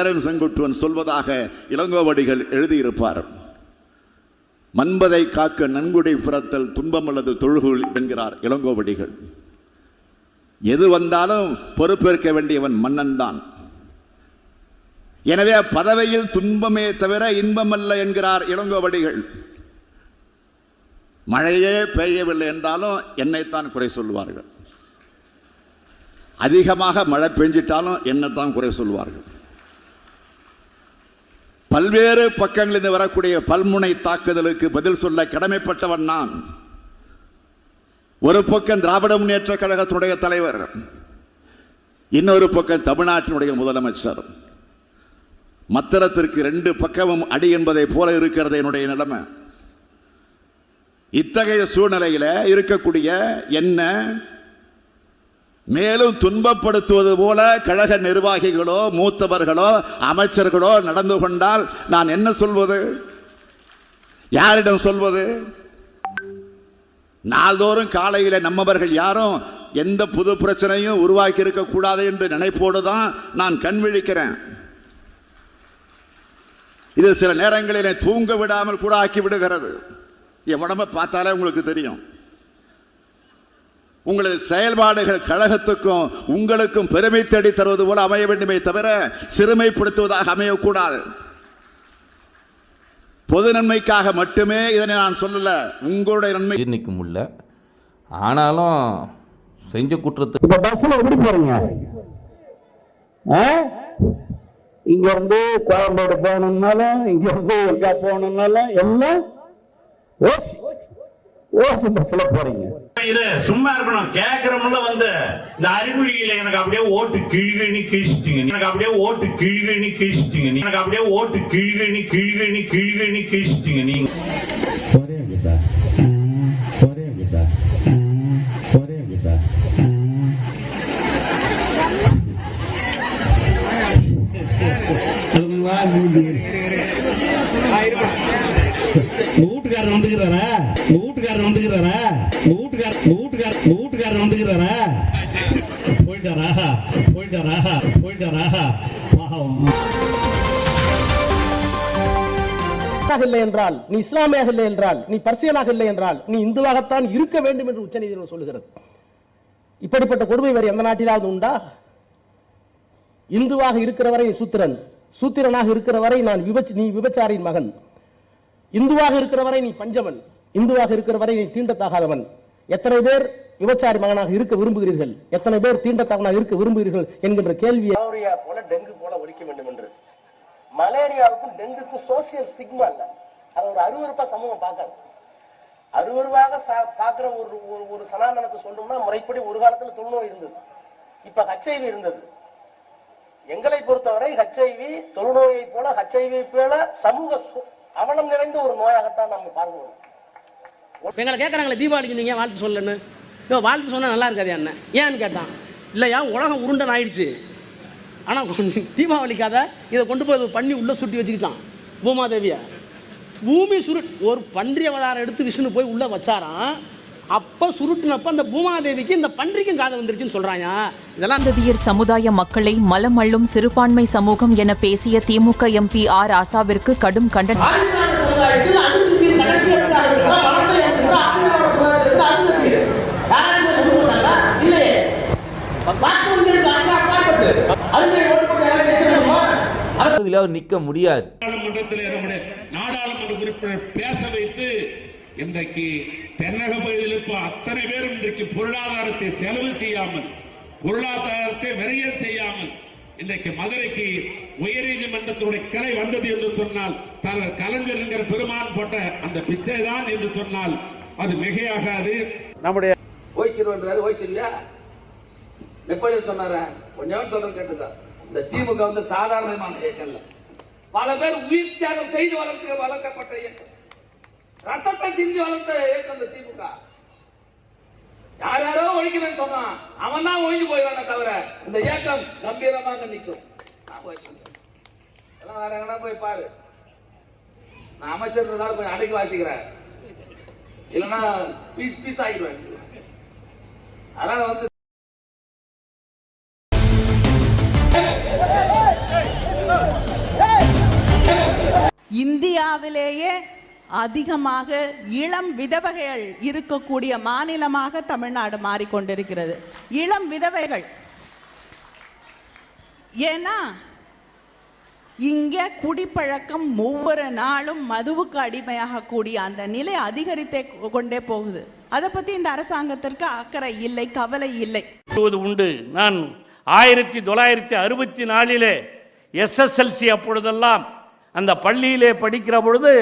சேரன் செங்குட்டுவன் சொல்வதாக இளங்கோவடிகள் எழுதியிருப்பார். மன்பதை காக்க நன்குடை புறத்தல் துன்பம் அல்லது தொழுகுள் என்கிறார் இளங்கோவடிகள். எது வந்தாலும் பொறுப்பேற்க வேண்டியவன் மன்னன் தான் எனவே பதவியில் துன்பமே தவிர இன்பம் அல்ல என்கிறார் இளங்கோவடிகள். மழையே பெய்யவில்லை என்றாலும் என்னைத்தான் குறை சொல்லுவார்கள். அதிகமாக மழை பெஞ்சிட்டாலும் என்னைத்தான் குறை சொல்வார்கள் பல்வேறு பக்கங்களிலிருந்து வரக்கூடிய பல்முனை தாக்குதலுக்கு பதில் சொல்ல கடமைப்பட்டவன் நான். ஒரு பக்கம் திராவிட முன்னேற்ற கழகத்தினுடைய தலைவர் இன்னொரு பக்கம் தமிழ்நாட்டினுடைய முதலமைச்சர். மத்திரத்திற்கு ரெண்டு பக்கமும் அடி என்பதை போல இருக்கிறது என்னுடைய நிலைமை. இத்தகைய சூழ்நிலையில் இருக்கக்கூடிய என்ன மேலும் துன்பப்படுத்துவது போல கழக நிர்வாகிகளோ மூத்தவர்களோ அமைச்சர்களோ நடந்து கொண்டால் நான் என்ன சொல்வது? யாரிடம் சொல்வது? நாள்தோறும் காலையில் நம்மவர்கள் யாரும் எந்த புது பிரச்சனையும் உருவாக்கி இருக்கக்கூடாது என்று நினைப்போடு தான் நான் கண் விழிக்கிறேன். இது சில நேரங்களில் தூங்க விடாமல் கூட ஆக்கி விடுகிறது. என் உடம்ப பார்த்தாலே உங்களுக்கு தெரியும். உங்களது செயல்பாடுகள் கழகத்துக்கும் உங்களுக்கும் பெருமை தேடி தருவது போல அமைய வேண்டுமே தவிர சிறுமைப்படுத்துவதாக அமையக்கூடாது. பொது நன்மைக்காக மட்டுமே இதனை நான் சொல்லல உங்களுடைய நன்மை. ஜீர்ணிக்க முடியல ஆனாலும் செஞ்ச குற்றத்துக்கு இந்த பஸ்ல எப்படி போறீங்க? ஆ? இங்க இருந்து கோயம்பேடு போகணும்னாலும் இங்க இருந்து எங்க போகணும்னாலும் எல்லாம் ஓஸ் பஸ்ல போறீங்க. இது சும்மா இருக்கணும். கேக்குறவங்கள வந்து இந்த அறிகுறியில எனக்கு அப்படியே ஓட்டு கிழிகணி கீழ்ச்சிட்டீங்க. எனக்கு அப்படியே ஓட்டு கிழிகணி கீழ்ச்சிட்டீங்க. எனக்கு அப்படியே ஓட்டு கிழிகணி கிழிகணி கிழிகணி கீழ்ச்சிட்டீங்க. நீங்க ஒரே குதா ஒரே குதா ஒரே குதா வீட்டுக்காரர் வந்துக்கிறாரா? வீட்டுக்காரர் வந்துக்கிறாரா? வீட்டுக்காரர் வீட்டுக்கார வீட்டுக்காரர் வந்துக்கிறாரா? போயிட்டாரா? போயிட்டாரா? போயிட்டாரா? பாவம். இல்லை என்றால் நீ இஸ்லாமியாக இல்லை என்றால் நீ பர்சியனாக இல்லை என்றால் நீ இந்துவாகத்தான் இருக்க வேண்டும் என்று உச்சநீதிமன்றம் சொல்லுகிறது. இப்படிப்பட்ட கொடுமை வேறு எந்த நாட்டிலாவது உண்டா? இந்துவாக இருக்கிற வரை சூத்திரன். சூத்திரனாக இருக்கிற வரை நான் விபச் நீ விபச்சாரியின் மகன். இந்துவாக இருக்கிற வரை நீ பஞ்சவன் இந்துவாக இருக்கிற வரை தீண்டத்தாகாதவன். எத்தனை பேர் விபச்சாரி மகனாக இருக்க விரும்புகிறீர்கள்? எத்தனை பேர் தீண்டத்தகனாக இருக்க விரும்புகிறீர்கள் என்கின்ற கேள்வியை மலேரியா போல டெங்கு போல ஒழிக்க வேண்டும் என்று. மலேரியாவுக்கும் டெங்குக்கும் சோசியல் ஸ்டிக்மா இல்ல. அது ஒரு அருவருப்பா சமூகம் பார்க்காது. அருவருவாக சா- பார்க்கிற ஒரு ஒரு- ஒரு சனாதனத்தை சொல்லணும்னா முறைப்படி ஒரு காலத்துல தொழுநோய் இருந்தது. இப்ப ஹச்ஐவி இருந்தது. எங்களை பொறுத்தவரை ஹச்ஐவி தொழுநோயை போல ஹச்ஐவி போல சமூக சு- அவலம் நிறைந்த ஒரு நோயாகத்தான் நம்ம பார்க்கிறோம் எங்களை கேட்குறாங்களே தீபாவளிக்கு நீங்கள் வாழ்த்து சொல்லன்னு யோ வாழ்த்து சொன்னால் நல்லா இருக்காது என்ன? ஏன்னு கேட்டான். இல்லையா உலகம் உருண்டன் ஆயிடுச்சு. ஆனால் தீபாவளிக்காக இதை கொண்டு போய் பண்ணி உள்ளே சுட்டி வச்சுக்கிட்டான் பூமாதேவியை. பூமி சுருட் ஒரு பன்றி அவதாரம் எடுத்து விஷ்ணு போய் உள்ளே வச்சாராம். அப்போ சுருட்டுனப்ப அந்த பூமாதேவிக்கு இந்த பன்றிக்கும் காதை வந்துருச்சுன்னு சொல்கிறாங்க இதெல்லாம் அந்ததியர் சமுதாய மக்களை மலம் அள்ளும் சிறுபான்மை சமூகம் என பேசிய திமுக எம்பி ஆர் ஆசாவிற்கு கடும் கண்டனம் நிக்க யாராச்சும் இல்லையே ஓட்டு போட்டு யாராவது அவர் நிற்க முடியாது. நாடாளுமன்றத்தில் நம்முடைய நாடாளுமன்ற உறுப்பினர் பேச வைத்து இன்றைக்கு தென்னக பகுதியில் இருப்ப அத்தனை பேரும் இன்றைக்கு பொருளாதாரத்தை செலவு செய்யாமல் பொருளாதாரத்தை விரயம் செய்யாமல் இன்றைக்கு மதுரைக்கு உயர்நீதிமன்றத்துடைய கிளை வந்தது என்று சொன்னால் தலைவர் கலைஞர் என்கிற பெருமான் போட்ட அந்த பிச்சை தான் என்று சொன்னால் அது மிகையாகாது. ஓய்ச்சிருவன்றாரு ஓய்ச்சிருவியா நெப்போலியன் சொன்னார? கொஞ்சம் சொல்றது கேட்டுக்கோ. இந்த திமுக வந்து சாதாரணமான இயக்கம் இல்ல. பல பேர் உயிர் தியாகம் செய்து வளர்த்து வளர்க்கப்பட்ட இயக்கம். ரத்தத்தை சிந்தி வளர்த்த இயக்கம் இந்த திமுக. யார் யாரோ ஒழிக்கிறேன்னு சொன்னான். அவன் தான் ஒழிஞ்சு போயிடானே தவிர இந்த இயக்கம் கம்பீரமாக நிற்கும். எல்லாம் வேற எங்கன்னா போய் பாரு. நான் அமைச்சர்ன்றதால கொஞ்சம் அடக்கி வாசிக்கிறேன். இல்லைன்னா பீஸ் பீஸ் ஆகிடுவேன். அதனால வந்து இந்தியாவிலேயே அதிகமாக இளம் விதவைகள் இருக்கக்கூடிய மாநிலமாக தமிழ்நாடு மாறிக்கொண்டிருக்கிறது. இளம் விதவைகள். ஏன்னா இங்கே குடிப்பழக்கம் ஒவ்வொரு நாளும் மதுவுக்கு அடிமையாகக்கூடிய அந்த நிலை அதிகரித்தே கொண்டே போகுது. அதை பற்றி இந்த அரசாங்கத்திற்கு அக்கறை இல்லை கவலை இல்லை. உண்டு. நான் ஆயிரத்தி தொள்ளாயிரத்தி அறுபத்தி நாலிலே எஸ்எஸ்எல்சி அப்பொழுதெல்லாம் அந்த பள்ளியிலே படிக்கிற பொழுது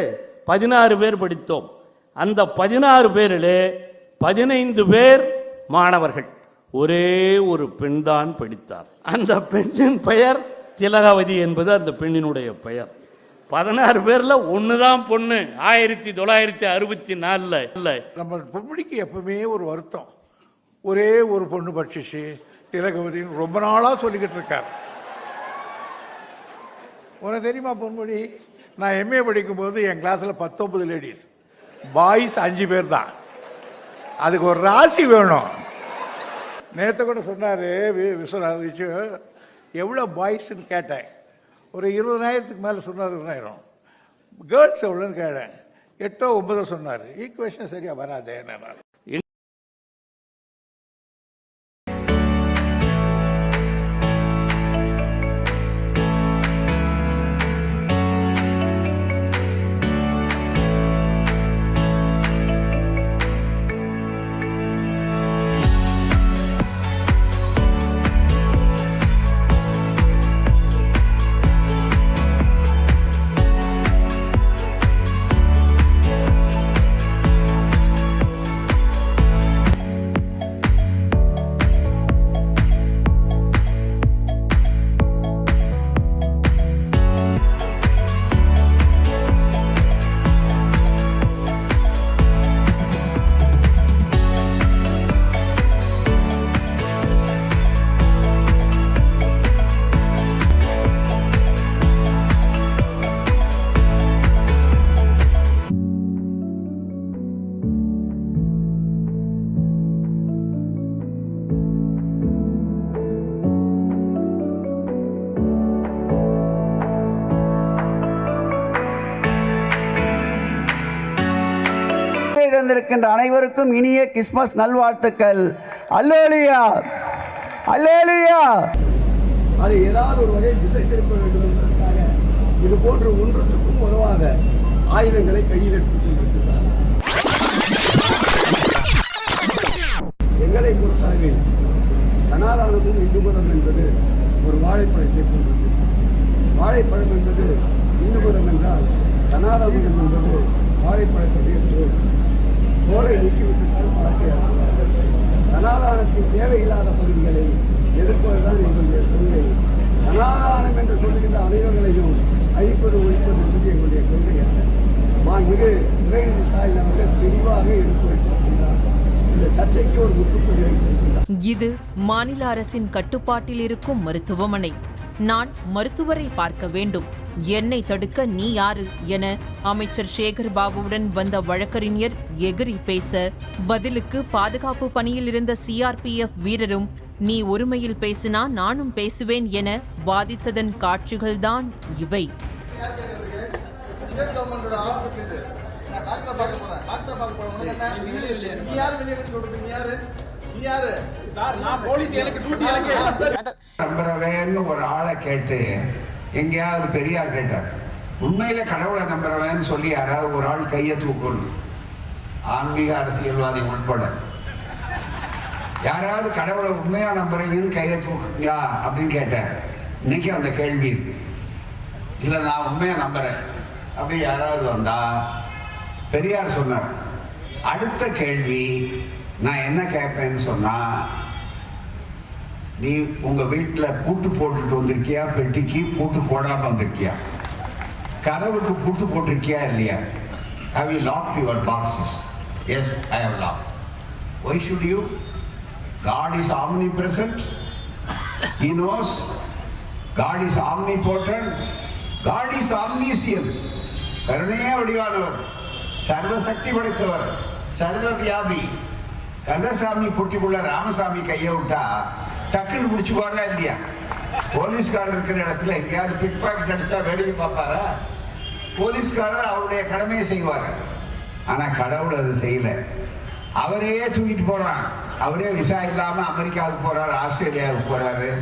பதினாறு பேர் படித்தோம். அந்த பதினாறு பேரில் பதினைந்து பேர் மாணவர்கள். ஒரே ஒரு பெண்தான் படித்தார். அந்த பெண்ணின் பெயர் திலகவதி என்பது அந்த பெண்ணினுடைய பெயர். பதினாறு பேரில் ஒன்று தான் பொண்ணு. ஆயிரத்தி தொள்ளாயிரத்தி அறுபத்தி நாலில். இல்லை நம்ம பொம்பளைக்கு எப்பவுமே ஒரு வருத்தம். ஒரே ஒரு பொண்ணு பட்சிச்சு திலகவதின்னு ரொம்ப நாளாக சொல்லிக்கிட்டு இருக்கார். உனக்கு தெரியுமா பொன்மொழி நான் எம்ஏ படிக்கும்போது என் கிளாஸில் பத்தொன்பது லேடிஸ் பாய்ஸ் அஞ்சு பேர் தான். அதுக்கு ஒரு ராசி வேணும். நேற்று கூட சொன்னார் விஸ்வநாத் எவ்வளோ பாய்ஸ்ன்னு கேட்டேன். ஒரு இருபதாயிரத்துக்கு மேலே சொன்னார் இருபதாயிரம் கேர்ள்ஸ் எவ்வளோன்னு கேட்டேன். எட்டோ ஒன்பதோ சொன்னார். ஈக்குவேஷன் சரியாக வராதே என்ன இருக்கின்ற அனைவருக்கும் இனிய கிறிஸ்மஸ் நல்வாழ்த்துக்கள். அல்லேலியா. அல்லேலியா. அது ஏதாவது ஒரு வகையில் திசை திருப்ப வேண்டும் என்பதற்காக இது போன்ற ஒன்றுத்துக்கும் உதவாத ஆயுதங்களை கையில் எடுத்துக் கொண்டிருக்கிறார். எங்களை பொறுத்தளவில் சனாதானமும் இந்து மதம் என்பது ஒரு வாழைப்பழத்தை போன்றது. வாழைப்பழம் என்பது இந்து மதம் என்றால் சனாதனம் என்பது வாழைப்பழத்துடைய தோல். போரை நீக்கிவிட்டு சனாதானத்தின் தேவையில்லாத பகுதிகளை எதிர்ப்பதுதான் எங்களுடைய கொள்கை. சனாதானம் என்று சொல்லுகின்ற அனைவர்களையும் அழிப்பது ஒழிப்பது என்பது எங்களுடைய கொள்கையாக மாண்புமிகு உதயநிதி ஸ்டாலின் அவர்கள் தெளிவாக எடுத்து வைத்திருக்கிறார். இந்த சர்ச்சைக்கு ஒரு முற்றுப்புள்ளி இது மாநில அரசின் கட்டுப்பாட்டில் இருக்கும் மருத்துவமனை. நான் மருத்துவரை பார்க்க வேண்டும். என்னை தடுக்க நீ யாரு என அமைச்சர் சேகர் பாபுவுடன் வந்த வழக்கறிஞர் எகிரி பேச பதிலுக்கு பாதுகாப்பு பணியில் இருந்த சிஆர்பிஎஃப் வீரரும் நீ ஒருமையில் பேசினா நானும் பேசுவேன் என வாதித்ததன் காட்சிகள்தான் இவை. ஒரு ஆளை கேட்டு எங்கேயாவது பெரியார் கேட்டார் உண்மையில கடவுளை நம்புறவன் சொல்லி யாராவது ஒரு ஆள் கையை தூக்கணும் ஆன்மீக அரசியல்வாதி உட்பட யாராவது கடவுளை உண்மையா நம்புறீங்கன்னு கையை தூக்குங்களா அப்படின்னு கேட்டார். இன்னைக்கு அந்த கேள்வி இருக்கு. இல்ல நான் உண்மையா நம்புறேன். அப்படி யாராவது வந்தா பெரியார் சொன்னார் அடுத்த கேள்வி நான் என்ன கேட்பேன்னு சொன்னா நீ உங்க வீட்டில் பூட்டு போட்டுட்டு வந்திருக்கியா? பெட்டிக்கு பூட்டு போடாம வந்திருக்கியா? கதவுக்கு பூட்டு போட்டிருக்கியா இல்லையா? Have you lock your boxes yes I have lock why should you God is omnipresent he knows God is omnipotent God is omniscience கருணையே வடிவானவர். சர்வசக்தி படைத்தவர். சர்வ வியாபி. கந்தசாமி புட்டிக்குள்ள ராமசாமி கையை விட்டா டக்குன்னு பிடிச்சுக்குவாரா இல்லையா? போலீஸ்காரர் இருக்கிற இடத்துல எங்கேயாவது பிக் பாக்கெட் அடிச்சா வேடிக்கை பார்ப்பாரா? போலீஸ்காரர் அவருடைய கடமையை செய்வார். ஆனா கடவுள் அது செய்யல. அவரே தூக்கிட்டு போறான். அவரே விசா இல்லாம அமெரிக்காவுக்கு போறாரு ஆஸ்திரேலியாவுக்கு போறாரு.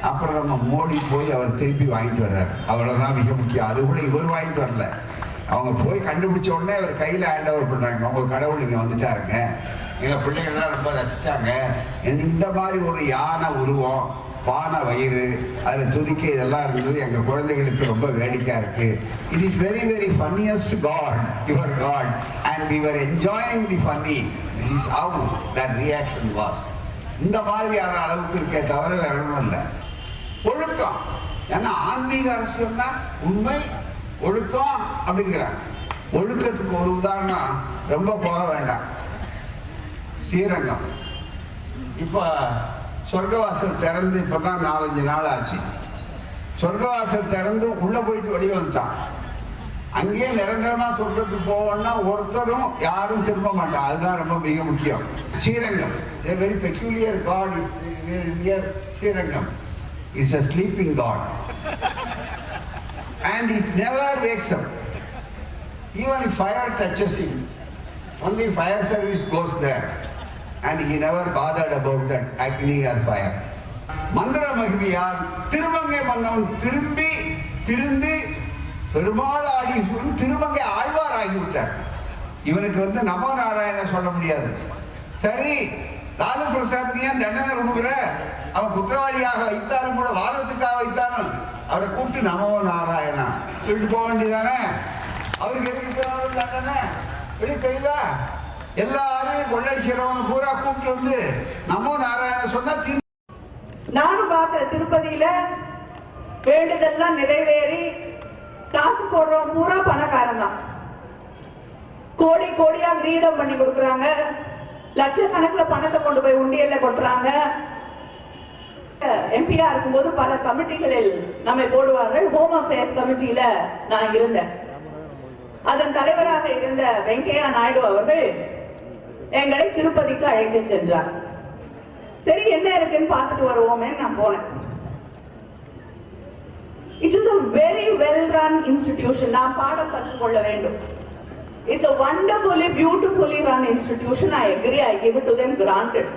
அப்புறம் நம்ம மோடி போய் அவர் திருப்பி வாங்கிட்டு வர்றாரு. அவ்வளவுதான் மிக முக்கியம். அது கூட இவர் வாங்கிட்டு வரல. அவங்க போய் கண்டுபிடிச்ச உடனே அவர் கையில ஹேண்ட் ஓவர் பண்றாங்க. அவங்க கடவுள் இங்கே வந்துட்டாருங்க. எங்க பிள்ளைங்கள்லாம் ரொம்ப ரசிச்சாங்க. இந்த மாதிரி ஒரு யானை உருவம் பானை வயிறு அதில் துதிக்க இதெல்லாம் இருந்தது. எங்கள் குழந்தைகளுக்கு ரொம்ப வேடிக்கையா இருக்கு. It is very very funniest God your God and we were enjoying the funny this is how that reaction was இந்த மாதிரியான அளவுக்கு இருக்கே தவிர வேற ஒன்றும் இல்லை. ஒழுக்கம். ஏன்னா ஆன்மீக அரசியல்னா உண்மை ஒழுக்கம் அப்படிங்கிறாங்க. ஒழுக்கத்துக்கு ஒரு உதாரணம் ரொம்ப போக வேண்டாம். ஸ்ரீரங்கம். இப்போ சொர்க்கவாசல் திறந்து இப்பதான் நாலஞ்சு நாள் ஆச்சு. சொர்க்கவாசல் திறந்து உள்ளே போயிட்டு வெளியே வந்துட்டான். அங்கேயே நிரந்தரமாக சொர்க்கத்துக்கு போவோம்னா ஒருத்தரும் யாரும் திரும்ப மாட்டான் அதுதான் ரொம்ப மிக முக்கியம். Srirangam. Very peculiar God is Srirangam. It's a sleeping God and it never wakes up. Even if fire touches him, only fire service goes there. And he never bothered about that agni or fire. மந்திர மகிமையால் திருமங்கை மன்னவன் திரும்பி திருந்து பெருமாள் ஆடி திருமங்கை ஆழ்வார் ஆகிவிட்டார் இவனுக்கு வந்து நமோ நாராயண சொல்ல முடியாது சரி லாலு பிரசாத் ஏன் தண்டனை கொடுக்குற அவன் குற்றவாளியாக வைத்தாலும் கூட வாதத்துக்காக வைத்தாலும் அவரை கூப்பிட்டு நமோ நாராயணா. சொல்லிட்டு போக வேண்டியதானே? அவருக்கு எதுக்கு தேவையான வெளியே தெரியுதா எல்லாரையும் கொள்ளடிக்கிறவங்க பூரா கூப்பிட்டு வந்து நமோ நாராயண சொன்னா தீர்ந்து நானும் பார்த்தேன் திருப்பதியில வேண்டுதெல்லாம் நிறைவேறி காசு போடுறவன் பூரா பணக்காரன் தான். கோடி கோடியா கிரீடம் பண்ணி கொடுக்குறாங்க. லட்சக்கணக்கில் பணத்தை கொண்டு போய் உண்டியல்ல கொட்டுறாங்க. எம்பியா இருக்கும்போது பல கமிட்டிகளில் நம்மை போடுவார்கள். ஹோம் அஃபேர்ஸ் கமிட்டியில நான் இருந்தேன். அதன் தலைவராக இருந்த வெங்கையா நாயுடு அவர்கள் எங்களை திருப்பதிக்கு அழைத்து சென்றார். சரி என்ன இருக்குன்னு பார்த்துட்டு வருவோமே நான் போனேன் it is a very well run institution நான் பாடம் கற்றுக்கொள்ள வேண்டும். It's a wonderfully beautifully run institution I agree I give to them granted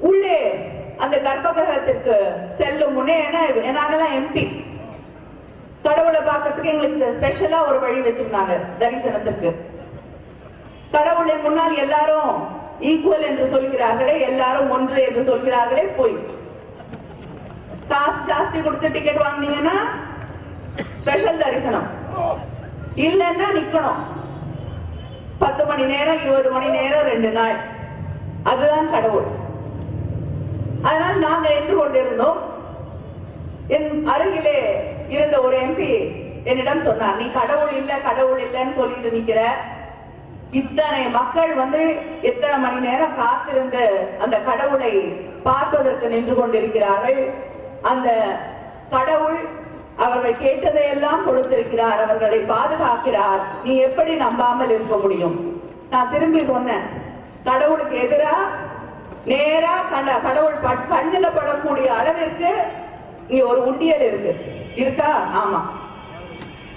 உள்ளே அந்த கர்ப்பகிரகத்திற்கு செல்லும் முன்னே ஏன்னா நாங்கெல்லாம் எம்பி கடவுளை பார்க்கறதுக்கு எங்களுக்கு ஸ்பெஷலா ஒரு வழி வச்சிருந்தாங்க தரிசனத்துக்கு. கடவுளின் முன்னால் எல்லாரும் ஈக்குவல் என்று சொல்கிறார்களே எல்லாரும் ஒன்று என்று சொல்கிறார்களே போய். காசு ஜாஸ்தி கொடுத்து டிக்கெட் வாங்குனீங்கன்னா ஸ்பெஷல் தரிசனம். இல்லைன்னா நிக்கணும். பத்து மணி நேரம் இருபது மணி நேரம் ரெண்டு நாள். அதுதான் கடவுள். அதனால் நாங்க நின்று கொண்டிருந்தோம். என் அருகிலே இருந்த ஒரு எம்பி என்னிடம் சொன்னார் நீ கடவுள் இல்ல கடவுள் இல்லைன்னு சொல்லிட்டு நிக்கிற. இத்தனை மக்கள் வந்து எத்தனை மணி நேரம் காத்திருந்து அந்த கடவுளை பார்ப்பதற்கு நின்று கொண்டிருக்கிறார்கள். அந்த கடவுள் அவர்கள் கேட்டதையெல்லாம் கொடுத்திருக்கிறார் அவர்களை பாதுகாக்கிறார். நீ எப்படி நம்பாமல் இருக்க முடியும்? நான் திரும்பி சொன்னேன் கடவுளுக்கு எதிரா நேரா கண்ட கடவுள் பட்- படக்கூடிய அளவிற்கு இங்க ஒரு உண்டியல் இருக்கு. இருக்கா? ஆமா.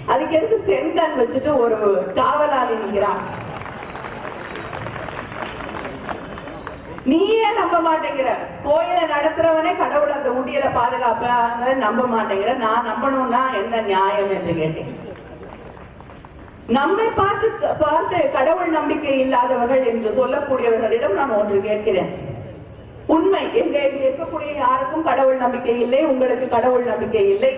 அதுக்கு எதுக்கு ஸ்டென் கன் வச்சுட்டு ஒரு காவலாளி நிற்கிறான் நீயே நம்ப மாட்டேங்கிற. கோயில நடத்துறவனே கடவுள் அந்த உண்டியலை பாதுகாப்பாங்க நம்ப மாட்டேங்கிற. நான் நம்பணும்னா என்ன நியாயம் என்று கேட்டேன். நம்மை பார்த்து பார்த்து கடவுள் நம்பிக்கை இல்லாதவர்கள் என்று சொல்லக்கூடியவர்களிடம் நான் ஒன்று கேட்கிறேன். உண்மை. எங்க இருக்கக்கூடிய யாருக்கும் கடவுள் நம்பிக்கை இல்லை உங்களுக்கு கடவுள் நம்பிக்கை இல்லை.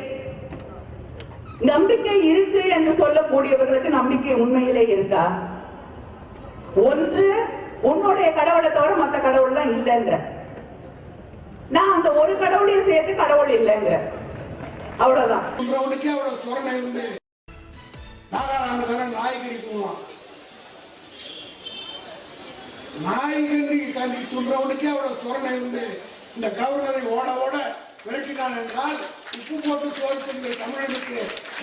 நம்பிக்கை இருக்கு என்று சொல்லக்கூடியவர்களுக்கு நம்பிக்கை உண்மையிலே இருக்கா? ஒன்று உன்னுடைய கடவுளை தவிர மத்த கடவுள்லாம் இல்லைங்கிற. நான் அந்த ஒரு கடவுளையும் சேர்த்து கடவுள் இல்லைங்கிற. அவ்வளவுதான். நாய்கறி காண்டி துன்றவனுக்கே அவ்வளவு சுரணை இருந்து இந்த கவர்னரை ஓட ஓட விரட்டினான் என்றால் உப்பு போட்டு சோதித்திருக்கிற தமிழனுக்கு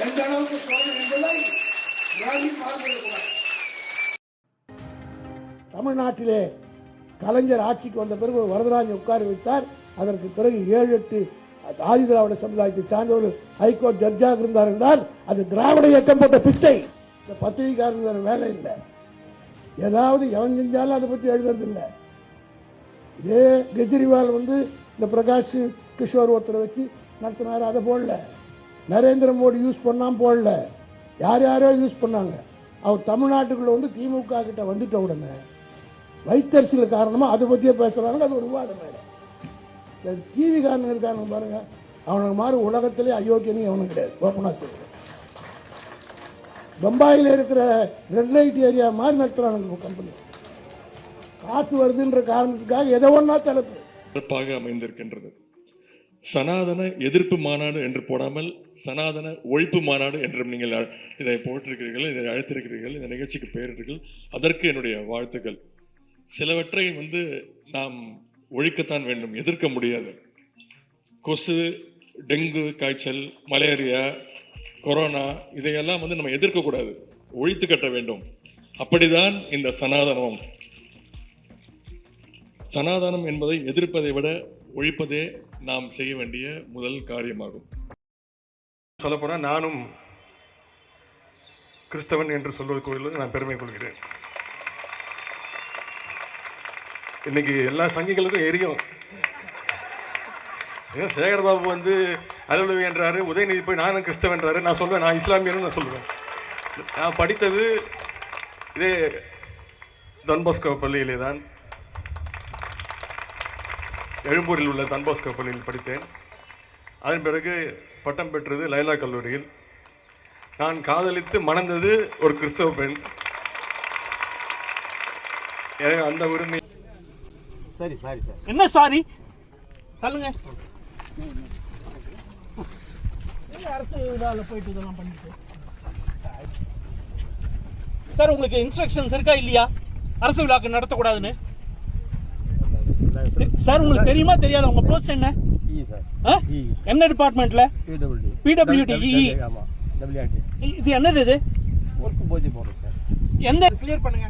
எந்த அளவுக்கு சோதனை என்பதை விளங்கி பார்த்திருக்கிறார் தமிழ்நாட்டிலே கலைஞர் ஆட்சிக்கு வந்த பிறகு வரதராஜன் உட்கார வைத்தார். அதற்கு பிறகு ஏழு எட்டு ஆதி திராவிட சமுதாயத்தை சார்ந்த ஒரு ஹைகோர்ட் ஜட்ஜாக இருந்தார் என்றால் அது திராவிட இயக்கம் போட்ட பிச்சை. இந்த பத்திரிகைக்காரங்க வேலை இல்லை. ஏதாவது எவன் செஞ்சாலும் அதை பற்றி எழுதுறது இல்லை இதே கெஜ்ரிவால் வந்து இந்த பிரகாஷ் கிஷோர் ஒருத்தரை வச்சு நடத்தினார் அதை போடல. நரேந்திர மோடி யூஸ் பண்ணாம போடல. யார் யாரோ யூஸ் பண்ணாங்க. அவர் தமிழ்நாட்டுக்குள்ள வந்து திமுக கிட்ட வந்துட்ட உடனே வைத்தறிச்சல் காரணமாக அதை பற்றியே பேசுகிறாங்க அது ஒரு விவாதம் டிவி காரணம் இருக்கானுங்க பாருங்க. அவனுக்கு மாதிரி உலகத்திலே அயோக்கியனையும் அவனும் கிடையாது. ஓப்பனா சொல்றேன் பம்பாயில் இருக்கிற ரெட் லைட் ஏரியா மாதிரி நடத்துறானுங்க கம்பெனி காசு வருதுன்ற காரணத்துக்காக எதை ஒன்னா தலைப்பு சிறப்பாக அமைந்திருக்கின்றது. சனாதன எதிர்ப்பு மாநாடு என்று போடாமல் சனாதன ஒழிப்பு மாநாடு என்றும் நீங்கள் இதை போட்டிருக்கிறீர்கள் இதை அழைத்திருக்கிறீர்கள் இந்த நிகழ்ச்சிக்கு பெயரிட்டீர்கள் அதற்கு என்னுடைய வாழ்த்துக்கள். சிலவற்றை வந்து நாம் ஒழிக்கத்தான் வேண்டும் எதிர்க்க முடியாது. கொசு டெங்கு காய்ச்சல் மலேரியா கொரோனா இதையெல்லாம் வந்து நம்ம எதிர்க்கக்கூடாது. ஒழித்து கட்ட வேண்டும். அப்படிதான் இந்த சனாதனம் சனாதனம் என்பதை எதிர்ப்பதை விட ஒழிப்பதே நாம் செய்ய வேண்டிய முதல் காரியமாகும். சொல்லப்போனால் நானும் கிறிஸ்தவன் என்று சொல்வது கோயிலில் நான் பெருமை கொள்கிறேன். இன்னைக்கு எல்லா சங்கிகளுக்கும் எரியும். ஏன் சேகர்பாபு வந்து அலுவலகம் என்றாரு உதயநிதி போய் நானும் கிறிஸ்தவன்றாரு நான் சொல்லுவேன் நான் இஸ்லாமியன்னு நான் சொல்லுவேன் நான் படித்தது இதே தன்பாஸ்கோ பள்ளியிலே தான். எழும்பூரில் உள்ள தன்பாஸ்கோ பள்ளியில் படித்தேன். அதன் பிறகு பட்டம் பெற்றது லைலா கல்லூரியில். நான் காதலித்து மணந்தது ஒரு கிறிஸ்தவ பெண். எனக்கு அந்த உரிமை சரி சாரி சார். என்ன சாரி? சொல்லுங்க அரசு விழாவில் போயிட்டு இதெல்லாம் பண்ணிட்டு. சார் உங்களுக்கு இன்ஸ்ட்ரக்ஷன்ஸ் இருக்கா இல்லையா? அரசு விழாக்கு நடத்தக்கூடாதுன்னு. சார் உங்களுக்கு தெரியுமா தெரியாதா? உங்க போஸ்ட் என்ன? ஆ? என்ன டிபார்ட்மெண்ட்ல பிடபிள்யூடி இது என்னது இது? எந்த கிளியர் பண்ணுங்க.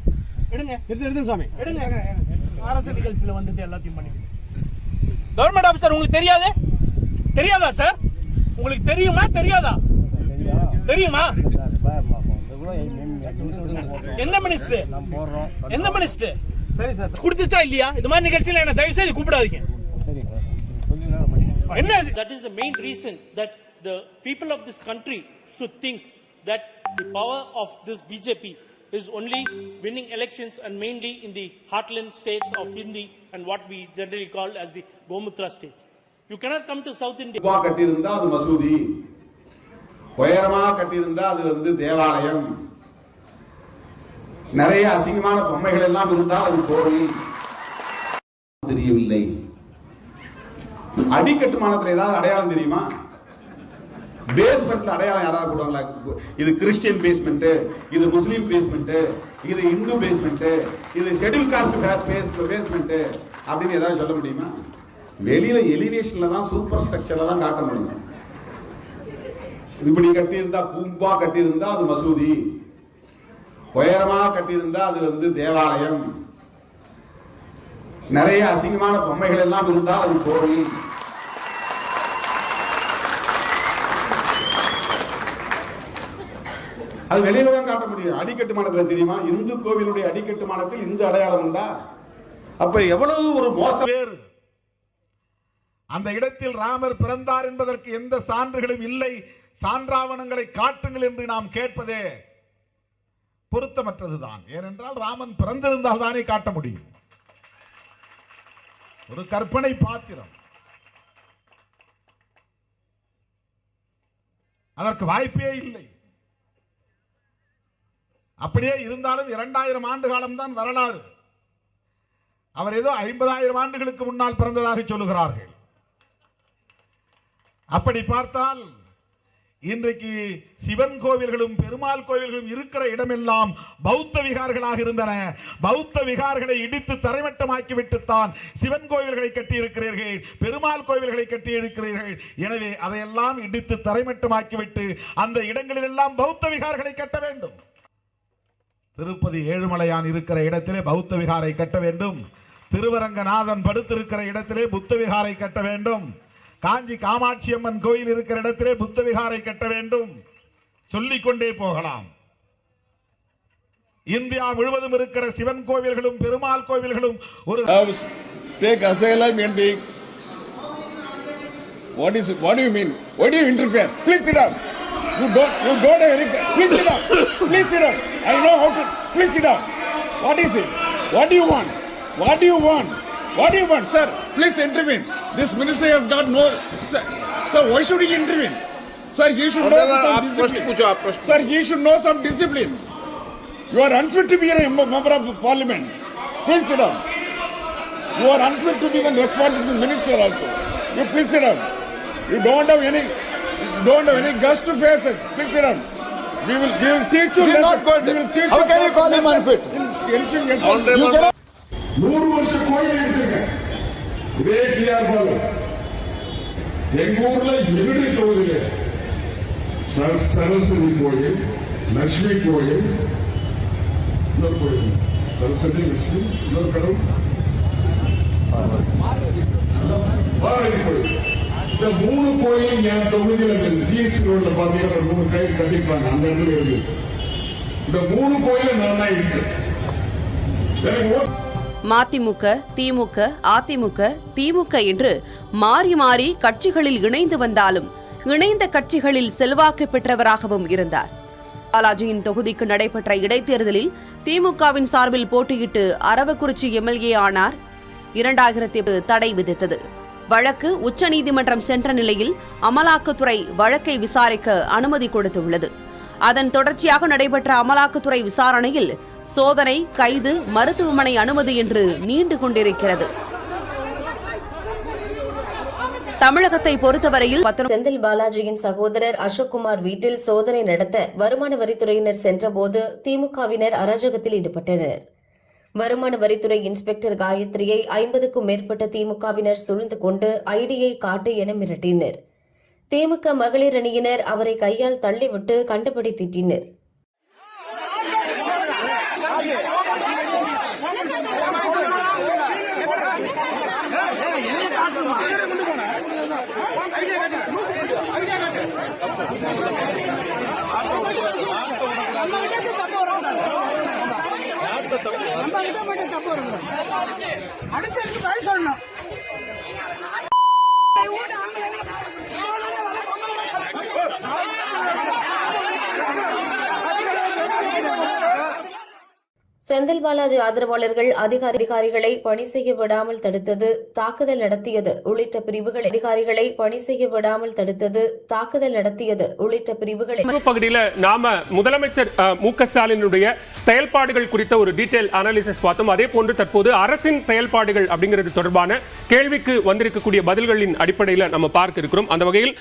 எடுங்க. எடுத்து எடுத்து சாமி. எடுங்க. அரசு நிகழ்ச்சியில வந்துட்டு எல்லாத்தையும் பண்ணி கவர்மெண்ட் ஆபீசர் உங்களுக்கு தெரியாது? தெரியாதா சார்? உங்களுக்கு தெரியுமா தெரியாதா தெரியுமா எந்த மினிஸ்டர் எந்த மினிஸ்டர் சரி கொடுத்துச்சா இல்லையா இது மாதிரி நிகழ்ச்சியில என்ன தயவு செய்து கூப்பிடாதீங்க என்ன that is the main reason that the people of this country should think that the power of this BJP is only winning elections and mainly in the heartland states of Hindi and what we generally call as the Gomutra states. You cannot come to south India கட்டியிருந்தா அது மசூதி. உயரமா கட்டியிருந்தா அது வந்து தேவாலயம். நிறைய அசிங்கமான பொம்மைகள் எல்லாம் இருந்தால் அது கோவில் தெரியவில்லை. அடிக்கட்டுமானத்தில் ஏதாவது அடையாளம் தெரியுமா? பேஸ்மெண்ட்ல அடையாளம் யாராவது போடுவாங்களா? இது கிறிஸ்டியன் பேஸ்மெண்ட் இது முஸ்லீம் பேஸ்மெண்ட் இது இந்து பேஸ்மெண்ட் இது ஷெட்யூல் காஸ்ட் பேஸ்மெண்ட் அப்படின்னு ஏதாவது சொல்ல முடியுமா? வெளியில எலிவேஷன்ல தான் சூப்பர் ஸ்ட்ரக்சர்ல தான் காட்ட முடியும். இப்படி கட்டியிருந்தா கூம்பா கட்டியிருந்தா அது மசூதி. உயரமா கட்டியிருந்தா அது வந்து தேவாலயம். நிறைய அசிங்கமான பொம்மைகள் எல்லாம் இருந்தால் அது கோவில் அது வெளியில தான் காட்ட முடியும். அடிக்கட்டுமானத்துல தெரியுமா? இந்து கோவிலுடைய அடிக்கட்டுமானத்தில் இந்து அடையாளம் உண்டா? அப்ப எவ்வளவு ஒரு மோசம் வேறு அந்த இடத்தில் ராமர் பிறந்தார் என்பதற்கு எந்த சான்றுகளும் இல்லை. சான்றாவணங்களை காட்டுங்கள் என்று நாம் கேட்பதே பொருத்தமற்றதுதான். ஏனென்றால் ராமன் பிறந்திருந்தால் தானே காட்ட முடியும். ஒரு கற்பனை பாத்திரம். அதற்கு வாய்ப்பே இல்லை. அப்படியே இருந்தாலும் இரண்டாயிரம் ஆண்டு காலம்தான் வரலாறு. அவர் ஏதோ ஐம்பதாயிரம் ஆண்டுகளுக்கு முன்னால் பிறந்ததாக சொல்லுகிறார்கள். அப்படி பார்த்தால் இன்றைக்கு சிவன் கோவில்களும் பெருமாள் கோவில்களும் இருக்கிற இடமெல்லாம் பௌத்த விகார்களாக இருந்தன. பௌத்த விகார்களை இடித்து தரைமட்டமாக்கி விட்டுத்தான் சிவன் கோவில்களை கட்டி இருக்கிறீர்கள் பெருமாள் கோவில்களை கட்டி இருக்கிறீர்கள் எனவே அதையெல்லாம் இடித்து தரைமட்டமாக்கிவிட்டு அந்த இடங்களிலெல்லாம் பௌத்த விகார்களை கட்ட வேண்டும். திருப்பதி ஏழுமலையான் இருக்கிற இடத்திலே பௌத்த விகாரை கட்ட வேண்டும். திருவரங்கநாதன் படுத்திருக்கிற இடத்திலே புத்த விகாரை கட்ட வேண்டும். காஞ்சி காமாட்சி அம்மன் கோயில் இருக்கிற இடத்திலே புத்த விகாரை கட்ட வேண்டும் சொல்லிக் கொண்டே போகலாம் இந்தியா முழுவதும் இருக்கிற சிவன் கோவில்களும் பெருமாள் கோவில்களும் ஒரு take asylum in the what is what do you mean what do you interfere please sit down you don't you don't have any please sit down please sit down i know how to please sit down what is it what do you want what do you want This minister has got no. Sir, sir why should he intervene? Sir, he should know some discipline. Sir, he should know some discipline. You are unfit to be a member of parliament. Please sit down. You are unfit to be the responsible minister also. You please sit down. You don't have any, don't have any guts to face it. Please sit. We will, we will teach you. Is not good. We will teach How you can you call him unfit? In, in, in, in, in, in, in, in, ನೂರು இதே TR Balu. எங்க ஊர்ல எதிரி தொகுதியில சரஸ்வதி கோயில் லட்சுமி கோயில் இன்னொரு கோயில். சரஸ்வதி லட்சுமி இன்னொரு கடவுள். பார்வதி கோயில். இந்த மூணு கோயில் என் தொகுதியில் ஜிஎஸ்டி ரோட்ல பாத்தீங்கன்னா மூணு கோயில் கட்டிப்பாங்க அந்த இடத்துல இருக்கு இந்த மூணு கோயில நான் தான் இடிச்சேன். எனக்கு மதிமுக திமுக அதிமுக திமுக என்று மாறி மாறி கட்சிகளில் இணைந்து வந்தாலும் இணைந்த கட்சிகளில் செல்வாக்கு பெற்றவராகவும் இருந்தார். பாலாஜியின் தொகுதிக்கு நடைபெற்ற இடைத்தேர்தலில் திமுகவின் சார்பில் போட்டியிட்டு அரவக்குறிச்சி எம்எல்ஏ ஆனார். இரண்டாயிரத்தி தடை விதித்தது. வழக்கு உச்சநீதிமன்றம் சென்ற நிலையில் அமலாக்கத்துறை வழக்கை விசாரிக்க அனுமதி கொடுத்துள்ளது. அதன் தொடர்ச்சியாக நடைபெற்ற அமலாக்கத்துறை விசாரணையில் சோதனை கைது மருத்துவமனை அனுமதி என்று நீண்டு கொண்டிருக்கிறது. தமிழகத்தை பொறுத்தவரையில் செந்தில் பாலாஜியின் சகோதரர் அசோக்குமார் வீட்டில் சோதனை நடத்த வருமான வரித்துறையினர் சென்றபோது திமுகவினர் அராஜகத்தில் ஈடுபட்டனர். வருமான வரித்துறை இன்ஸ்பெக்டர் காயத்ரியை ஐம்பதுக்கும் மேற்பட்ட திமுகவினர் சூழ்ந்து கொண்டு ஐடியை காட்டு என மிரட்டினர். திமுக மகளிர் அணியினர் அவரை கையால் தள்ளிவிட்டு கண்டபடி திட்டினர் அடிச்சதுக்கு பதில் சொல்லணும். செந்தில் பாலாஜி ஆதரவாளர்கள் அதிகாரிகளை பணி செய்ய விடாமல் தடுத்தது தாக்குதல் நடத்தியது. உள்ளிட்ட பிரிவுகள் அதிகாரிகளை பணி செய்ய விடாமல் தடுத்தது தாக்குதல் நடத்தியது. உள்ளிட்ட பிரிவுகளை பகுதியில் நாம முதலமைச்சர் மு க ஸ்டாலினுடைய செயல்பாடுகள் குறித்த ஒரு டீடைல் அனாலிசிஸ் பார்த்தோம். அதே போன்று தற்போது அரசின் செயல்பாடுகள் அப்படிங்கிறது தொடர்பான கேள்விக்கு வந்திருக்கக்கூடிய பதில்களின் அடிப்படையில் நம்ம பார்க்க இருக்கிறோம். அந்த வகையில்